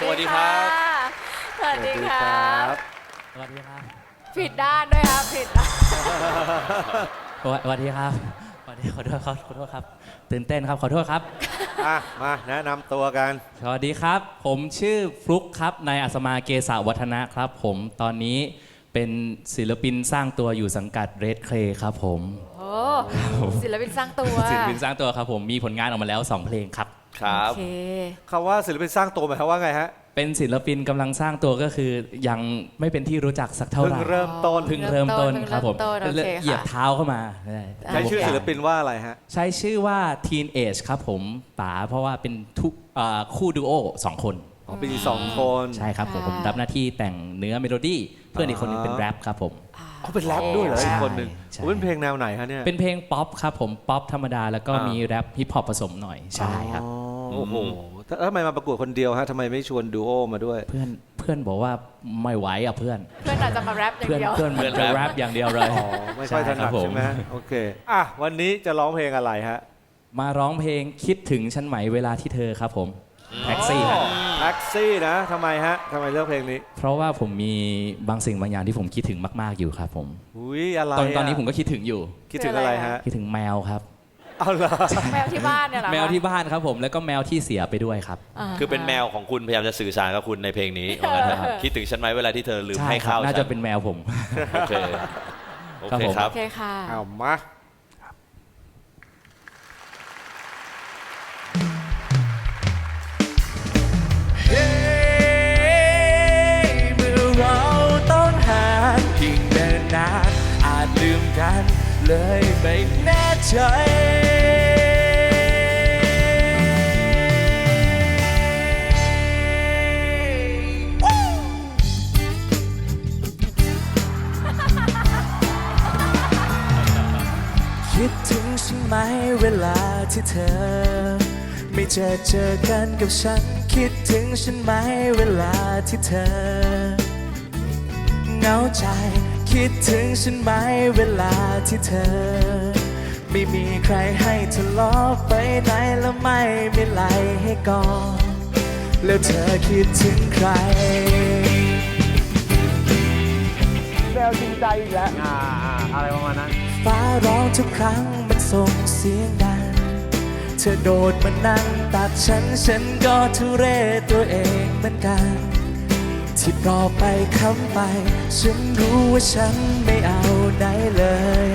สวัสดีครับสวัสดีครับสวัสดีครับผิดด้านด้วยครับผิดด้านสวัสสวัสดีครับสวัสดีขอโทษครับขอโทษครับ ตื่นเต้นครับขอโทษครับ อะ มาแนะนำตัวกัน สวัสดีครับ ผมชื่อฟลุกครับนายอัศมาเกษาวัฒนะครับ ผมตอนนี้เป็นศิลปินสร้างตัวอยู่สังกัดเรดเคลครับผมโอ้ศิลปินสร้างตัวศิลปินสร้างตัวครับผมมีผลงานออกมาแล้ว 2 เพลงครับ ครับโอเค คำว่าศิลปินสร้างตัวหมายความว่าไงฮะเป็นศิลปินกำลังสร้างตัวก็คือยังไม่เป็นที่รู้จักสักเท่าเพิ่ไหงร่เริ่มต้นเพิ่งเริ่มต้นเพิ่งเริ่มครับผมต้นโอเคค่ะ เหยียบเท้าเข้ามาใช่ใช้ชื่อศิลปินว่าอะไรฮะ ใช้ชื่อว่า Teen Age ครับผมป๋าเพราะว่าเป็นทุกเอ่อคู่ดูโอสองคน อ๋อเป็นอีกสองคนใช่ครับผมค่ะ ผมรับหน้าที่แต่งเนื้อเมโลดี้เพื่อนอีกคนนึงเป็นแรปครับผม เขาเป็นแรปด้วยเหรอใช่อีกคนหนึ่งใช่ โอ้เป็นเพลงแนวไหนฮะเนี่ย เป็นเพลงป๊อปครับผมป๊อปธรรมดาแล้วก็อ่ามี มีแรปฮิปฮอปผสมหน่อยใช่ครับ อ๋อ โอ้โหถ้าทำไมมาประกวดคนเดียวฮะทำไมไม่ชวนดูโอมาด้วย เพื่อนเพื่อนบอกว่าไม่ไหวอะเพื่อน เพื่อนอาจจะมาแรปอย่างเพื่อนเดียว เพื่อนมันจะแรปอย่างเดียวเลย อ๋อ ไม่ค่อยถนัดรับผใช่ไหมโอเค อะ วันนี้จะร้องเพลงอะไรฮะมาร้องเพลงคิดถึงฉันไหมเวลาที่เธอครับผมแท็กซี่ฮะแท็กซี่นะทำไมฮะทำไมเลือกเพลงนี้เพราะว่าผมมีบางสิ่งบางอย่างที่ผมคิดถึงมาก ๆอยู่ครับผม อุ้ยอะไรตอนตอนนี้ะผมก็คิดถึงอยู่ คิดถึงอะไรฮะ คิดถึงแมวครับ เอาเหรอแมวที่บ้านเนี่ยเหรอแมวที่บ้านครับผมแล้วก็แมวที่เสียไปด้วยครับา คือเป็นแมวของคุณพยายามจะสื่อสารกับคุณในเพลงนี้ว่างั้นเถอะคิดถึงฉันไหมเวลาที่เธอลืมใช่ให้ครับข้าวน่าฉัจะนเป็นแมวผม โอเคโอครับเคผมครับโอเคค่ะ เอามาเมื่อเราต้องหายิ่งเดินนานอาจลืมกันเลยไม่แน่ใจ คิดถึงฉันไหมเวลาที่เธอ ไม่เจอเจอกันกับฉัน คิดถึงฉันไหมเวลาที่เธอเหงาใจ คิดถึงฉันไหมเวลาที่เธอ ไม่มีใครให้เธอล้อไปไหนแล้วไม่มีไหลให้กอดแล้วเธอคิดถึงใครแนวจริงใจอีกแล้ว อ่าอะไรประมาณนั้น ฟ้าร้องทุกครั้งมันส่งเสียงดัง เธอโดดมานั่งตัดฉัน ฉันก็ทุเรศตัวเองเหมือนกัน ที่ปลอไปคำไป ฉันรู้ว่าฉันไม่เอาไหนเลย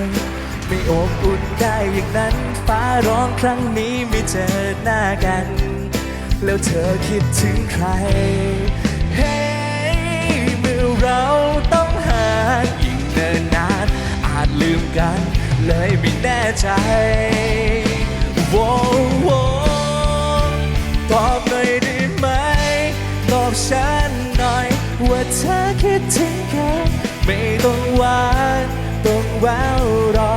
ไม่อบอุ่นได้อย่างนั้น ฟ้าร้องครั้งนี้ไม่เจอหน้ากัน แล้วเธอคิดถึงใคร กัน เลยไม่แน่ใจโว้โวตอบหน่อยได้ไหม ตอบฉันหน่อย ว่าเธอคิดถึงกันไม่ต้องหวานต้องแววรอ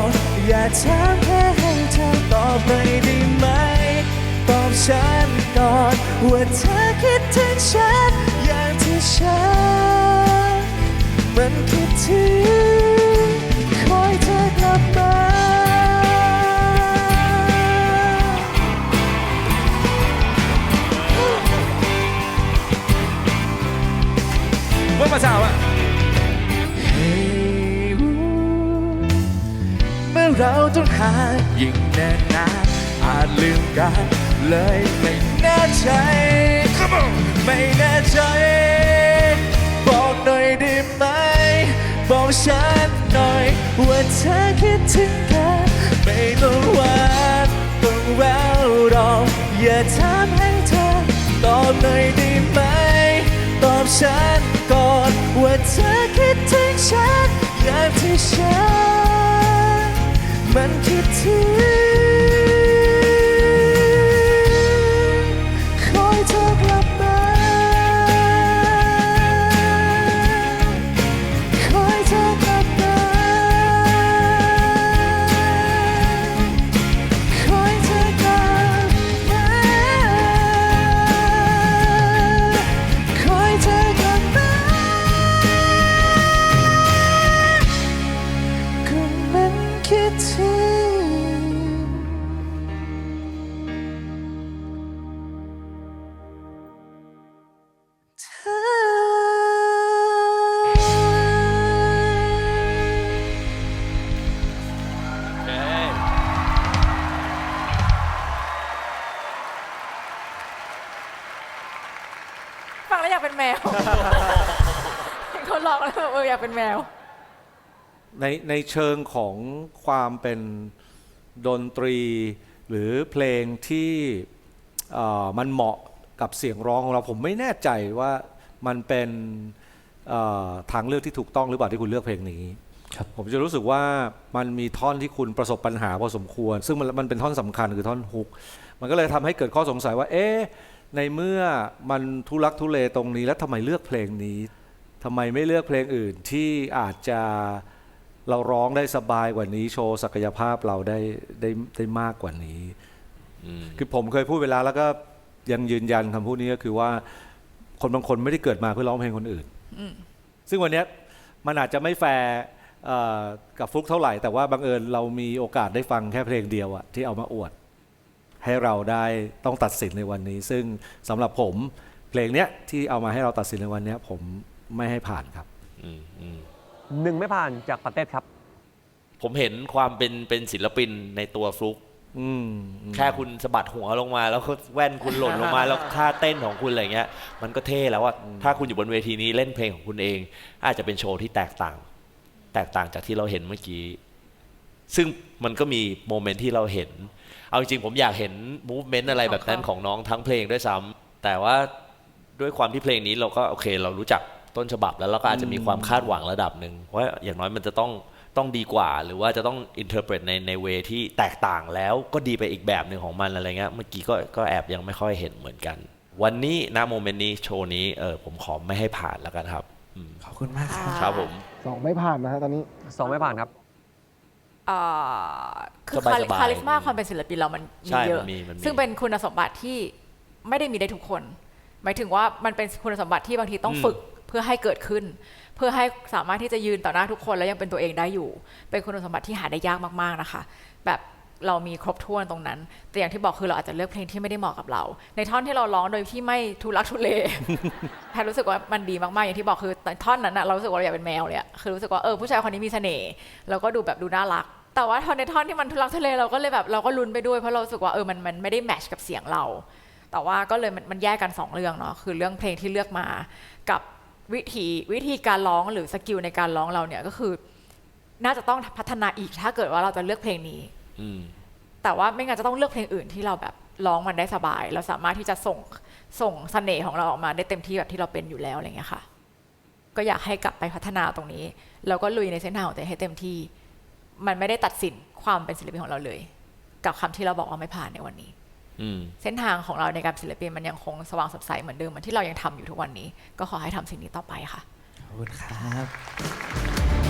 อย่าถามแค่ให้เธอตอบหน่อยได้ไหม ตอบฉันก่อนว่าเธอคิดถึงฉันอย่างที่ฉัน เราต้องหายิ่งแน่นนานอาจลืมกันเลยไม่แน่ใจ ไม่แน่ใจ บอกหน่อยได้ไหม บอกฉันหน่อยว่าเธอคิดถึงกันไม่ต้องหวานต้องแววรออย่าถามให้เธอตอบหน่อยได้ไหม ตอบฉันก่อนว่าเธอคิดถึงฉันอย่างที่ฉัน มัน แล้วอยากเป็นแมวเห็นเขาร้องแล้วแบบเอออยากเป็นแมว ในในเชิงของความเป็นดนตรี หรือเพลงที่เอ่อมันเหมาะกับเสียงร้องของเราผมไม่แน่ใจว่ามันเป็นเอ่อทางเลือกที่ถูกต้องหรือเปล่าที่คุณเลือกเพลงนี้ ครับ ผมจะรู้สึกว่ามันมีท่อนที่คุณประสบปัญหาพอสมควร ซึ่งมันมันเป็นท่อนสำคัญคือท่อนฮุก มันก็เลยทำให้เกิดข้อสงสัยว่า เอ๊ะ ในเมื่อมันทุลักทุเลตรงนี้แล้วทำไมเลือกเพลงนี้ทำไมไม่เลือกเพลงอื่นที่อาจจะเราร้องได้สบายกว่านี้โชว์ศักยภาพเราได้ได้ได้มากกว่านี้อืมคือผมเคยพูดเวลาแล้วก็ยังยืนยันคำพูดนี้ก็คือว่าคนบางคนไม่ได้เกิดมาเพื่อร้องเพลงคนอื่น ซึ่งวันเนี้ยมันอาจจะไม่แฟร์เอ่อกับฟลุกเท่าไหร่ แต่ว่าบังเอิญเรามีโอกาสได้ฟังแค่เพลงเดียวอะที่เอามาอวด ให้เราได้ต้องตัดสินในวันนี้ ซึ่งสำหรับผมเพลงเนี้ยที่เอามาให้เราตัดสินในวันเนี้ยผมไม่ให้ผ่านครับ อืมอืมหนึ่งไม่ผ่านจากปาเต้ครับ ผมเห็นความเป็นเป็นศิลปินในตัวฟลุก อืมอืม แค่คุณสะบัดหัวลงมา แล้วก็แว่นคุณหล่นลงมา แล้วท่าเต้นของคุณอะไรเงี้ย มันก็เท่แล้วว่าถ้าคุณอยู่บนเวทีนี้เล่นเพลงของคุณเอง อาจจะเป็นโชว์ที่แตกต่าง แตกต่างจากที่เราเห็นเมื่อกี้ ซึ่งมันก็มีโมเมนต์ที่เราเห็น เอาจริงๆผมอยากเห็นมูฟเมนต์อะไรแบบนั้นของน้องทั้งเพลงด้วยซ้ำแต่ว่าด้วยความที่เพลงนี้เราก็โอเค เรารู้จักต้นฉบับแล้วเราก็อาจจะมีความคาดหวังระดับหนึ่งว่าอย่างน้อยมันจะต้องต้องดีกว่า หรือว่าจะต้องอินเทอร์เ e ตในในเวที่แตกต่างแล้วก็ดีไปอีกแบบหนึ่งของมันอะไรเงี้ยเมื่อกี้ก็ก็แอบยังไม่ค่อยเห็นเหมือนกัน วันนี้ณโมเมนต์นี้โชว์นี้เออผมขอไม่ให้ผ่านแล้วกันครับอืมขอบคุณมากครับ ครับผม สองไม่ผ่านนะฮะตอนนี้ สองไม่ผ่านครับ เอ่อคือสบายๆคาลิสมาความเป็นศิลปินเรามันมีใช่เยอะ มันมีมันมี ซึ่งเป็นคุณสมบัติที่ไม่ได้มีได้ทุกคน หมายถึงว่ามันเป็นคุณสมบัติที่บางทีต้องฝึกเพื่อให้เกิดขึ้น เพื่อให้สามารถที่จะยืนต่อหน้าทุกคนแล้วยังเป็นตัวเองได้อยู่ เป็นคุณสมบัติที่หาได้ยากมากๆนะคะ แบบ เรามีครบถ้วนตรงนั้น แต่อย่างที่บอกคือเราอาจจะเลือกเพลงที่ไม่ได้เหมาะกับเรา ในท่อนที่เราร้องโดยที่ไม่ทุลักทุเลแพทรู้สึกว่ามันดีมากๆ อย่างที่บอกคือตอนท่อนนั้นอะเรารู้สึกว่าเราอยากเป็นแมวเลยคือรู้สึกว่าเออผู้ชายคนนี้มีเสน่ห์แล้วก็ดูแบบดูน่ารัก แต่ว่าท่อนในท่อนที่มันทุลักทุเลเราก็เลยแบบเราก็ลุ้นไปด้วยเพราะเราสึกว่าเออมันมันไม่ได้แมชกับเสียงเรา แต่ว่าก็เลยมันมันแยกกันสองเรื่องเนาะคือเรื่องเพลงที่เลือกมากับวิธีวิธีการร้องหรือสกิลในการร้องเราเนี่ยก็คือ น่าจะต้องพัฒนาอีกถ้าเกิดว่าเราจะเลือกเพลงนี้ แต่ว่าไม่งั้นจะต้องเลือกเพลงอื่นที่เราแบบร้องมันได้สบาย เราสามารถที่จะส่งส่งเสน่ห์ของเราออกมาได้เต็มที่แบบที่เราเป็นอยู่แล้วอะไรเงี้ยค่ะ ก็อยากให้กลับไปพัฒนาตรงนี้ แล้วก็ลุยในเส้นทางของตัวเองให้เต็มที่ มันไม่ได้ตัดสินความเป็นศิลปินของเราเลย กับคำที่เราบอกว่าไม่ผ่านในวันนี้อืมเส้นทางของเราในการเป็นศิลปินมันยังคงสว่างสดใสเหมือนเดิมเหมือนที่เรายังทำอยู่ทุกวันนี้ ก็ขอให้ทำสิ่งนี้ต่อไปค่ะขอบคุณครับ